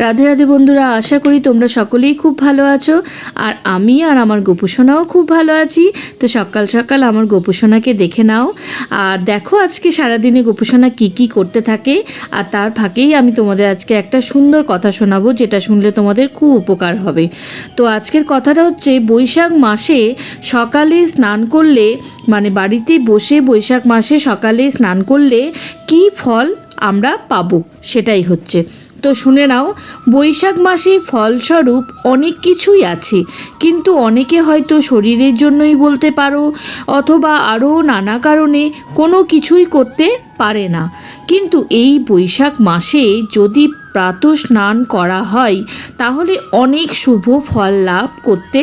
রাধে রাধে বন্ধুরা, আশা করি তোমরা সকলেই খুব ভালো আছো। আর আমি আর আমার গোপুসোনাও খুব ভালো আছি। তো সকাল সকাল আমার গোপুসোনাকে দেখে নাও। আর দেখো আজকে সারাদিনে গোপুসোনা কি কি করতে থাকে। আর তার ফাঁকেই আমি তোমাদের আজকে একটা সুন্দর কথা শোনাবো, যেটা শুনলে তোমাদের খুব উপকার হবে। তো আজকের কথাটা হচ্ছে, বৈশাখ মাসে সকালে স্নান করলে মানে বাড়িতে বসে বৈশাখ মাসে সকালে স্নান করলে কি ফল আমরা পাবো? সেটাই হচ্ছে। তো শুনে নাও, বৈশাখ মাসে ফলস্বরূপ অনেক কিছুই আছে। কিন্তু অনেকে হয়তো শরীরের জন্যই বলতে পারো, অথবা আরও নানা কারণে কোনো কিছুই করতে পারে না। কিন্তু এই বৈশাখ মাসে যদি প্রাতঃ স্নান করা হয়, তাহলে অনেক শুভ ফল লাভ করতে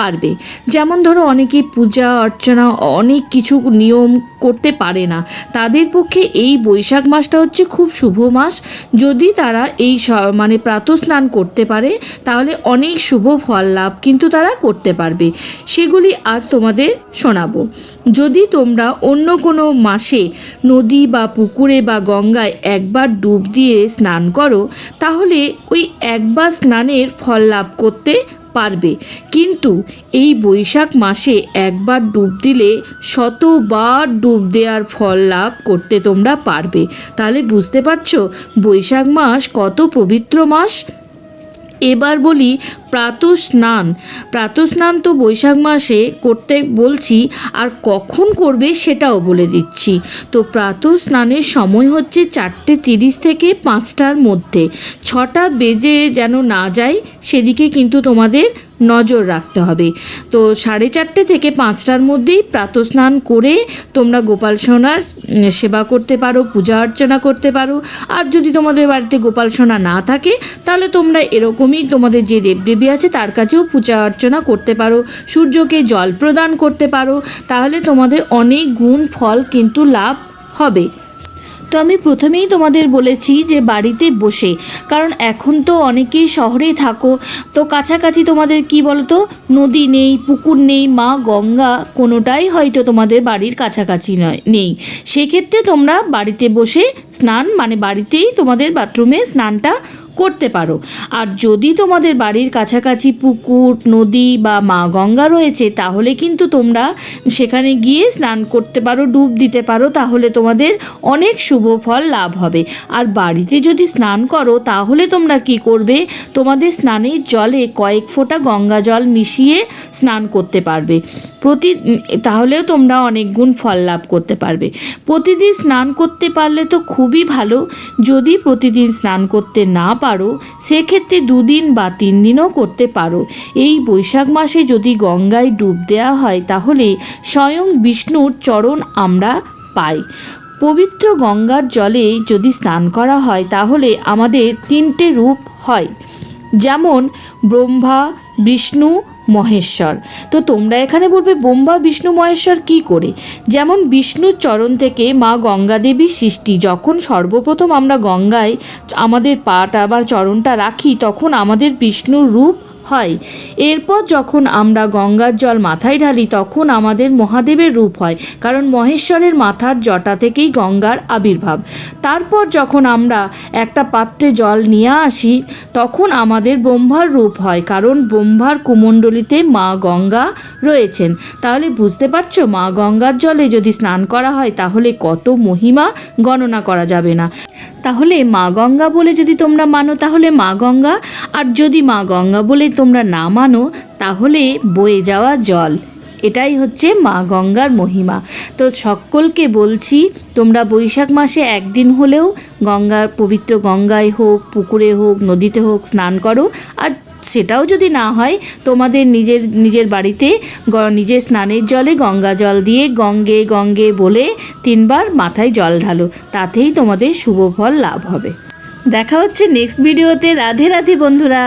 পারবে। যেমন ধরো অনেকে পূজা, অর্চনা, অনেক কিছু নিয়ম করতে পারে না। তাদের পক্ষে এই বৈশাখ মাসটা হচ্ছে খুব শুভ মাস। যদি তারা এই মানে প্রাতঃস্নান করতে পারে, তাহলে অনেক শুভ ফল লাভ কিন্তু তারা করতে পারবে। সেগুলি আজ তোমাদের শোনাবো। যদি তোমরা অন্য কোনো মাসে নদী বা পুকুরে বা গঙ্গায় একবার ডুব দিয়ে স্নান করো, তাহলে ওই একবার স্নানের ফল লাভ করতে পারবে। কিন্তু এই বৈশাখ মাসে একবার ডুব দিলে শতবার ডুব দেওয়ার ফল লাভ করতে তোমরা পারবে। তাহলে বুঝতে পারছ বৈশাখ মাস কত পবিত্র মাস? এবার বলি প্রাতঃ স্নান প্রাতঃ স্নান তো বৈশাখ মাসে করতে বলছি, আর কখন করবে সেটাও বলে দিচ্ছি। তো প্রাতঃ স্নানের সময় হচ্ছে চারটে তিরিশ থেকে পাঁচটার মধ্যে। ছটা বেজে যেন না যায়, সেদিকে কিন্তু তোমাদের নজর রাখতে হবে। তো সাড়ে চারটে থেকে পাঁচটার মধ্যেই প্রাতঃ স্নান করে তোমরা গোপাল সোনার সেবা করতে পারো, পূজা অর্চনা করতে পারো। আর যদি তোমাদের বাড়িতে গোপাল সোনা না থাকে, তাহলে তোমরা এরকমই তোমাদের যে দেবদেবী আছে, তার কাছেও পূজা অর্চনা করতে পারো, সূর্যকে জল প্রদান করতে পারো, তাহলে তোমাদের অনেক গুণ ফল কিন্তু লাভ হবে। তো আমি প্রথমেই তোমাদের বলেছি যে বাড়িতে বসে, কারণ এখন তো অনেকেই শহরেই থাকো, তো কাছাকাছি তোমাদের কি বলতো, নদী নেই, পুকুর নেই, মা গঙ্গা কোনোটাই হয়তো তোমাদের বাড়ির কাছাকাছি নয়, নেই। সেক্ষেত্রে তোমরা বাড়িতে বসে স্নান মানে বাড়িতেই তোমাদের বাথরুমে স্নানটা করতে পারো। আর যদি তোমাদের বাড়ির কাছাকাছি পুকুর, নদী বা মা গঙ্গা রয়েছে, তাহলে কিন্তু তোমরা সেখানে গিয়ে স্নান করতে পারো, ডুব দিতে পারো, তাহলে তোমাদের অনেক শুভ ফল লাভ হবে। আর বাড়িতে যদি স্নান করো, তাহলে তোমরা কি করবে? তোমাদের স্নানের জলে কয়েক ফোঁটা গঙ্গা জল মিশিয়ে স্নান করতে পারবে। প্রতি তাহলেও তোমরা অনেক গুণ ফল লাভ করতে পারবে। প্রতিদিন স্নান করতে পারলে তো খুবই ভালো। যদি প্রতিদিন স্নান করতে না পারো সেক্ষেত্রে দুদিন বা তিন দিনও করতে পারো। এই বৈশাখ মাসে যদি গঙ্গায় ডুব দেওয়া হয়, তাহলে স্বয়ং বিষ্ণুর চরণ আমরা পাই। পবিত্র গঙ্গার জলে যদি স্নান করা হয়, তাহলে আমাদের তিনটে রূপ হয়। যেমন ব্রহ্মা, বিষ্ণু, মহেশ্বর। তো তোমরা এখানে বলবে ব্রহ্মা, বিষ্ণু, মহেশ্বর কি করে? যেমন বিষ্ণুর চরণ থেকে মা গঙ্গা দেবীর সৃষ্টি। যখন সর্বপ্রথম আমরা গঙ্গায় আমাদের পাটা বা চরণটা রাখি, তখন আমাদের বিষ্ণুর রূপ হয়। এরপর যখন আমরা গঙ্গার জল মাথায় ঢালি, তখন আমাদের মহাদেবের রূপ হয়, কারণ মহেশ্বরের মাথার জটা থেকেই গঙ্গার আবির্ভাব। তারপর যখন আমরা একটা পাত্রে জল নিয়ে আসি, তখন আমাদের ব্রহ্মার রূপ হয়, কারণ ব্রহ্মার কুমণ্ডলিতে মা গঙ্গা রয়েছেন। তাহলে বুঝতে পারছ, মা গঙ্গার জলে যদি স্নান করা হয়, তাহলে কত মহিমা গণনা করা যাবে না। তাহলে মা গঙ্গা বলে যদি তোমরা মানো, তাহলে মা গঙ্গা। আর যদি মা গঙ্গা বলে তোমরা না মানো, তাহলে বয়ে যাওয়া জল। এটাই হচ্ছে মা গঙ্গার মহিমা। তো সকলকে বলছি, তোমরা বৈশাখ মাসে একদিন হলেও গঙ্গা, পবিত্র গঙ্গায় হোক, পুকুরে হোক, নদীতে হোক, স্নান করো। আর সেটাও যদি না হয়, তোমাদের নিজের নিজের বাড়িতে নিজের স্নানের জলে গঙ্গা জল দিয়ে গঙ্গে গঙ্গে বলে তিনবার মাথায় জল ঢালো, তাতেই তোমাদের শুভ ফল লাভ হবে। দেখা হচ্ছে নেক্সট ভিডিওতে রাধে রাধে বন্ধুরা।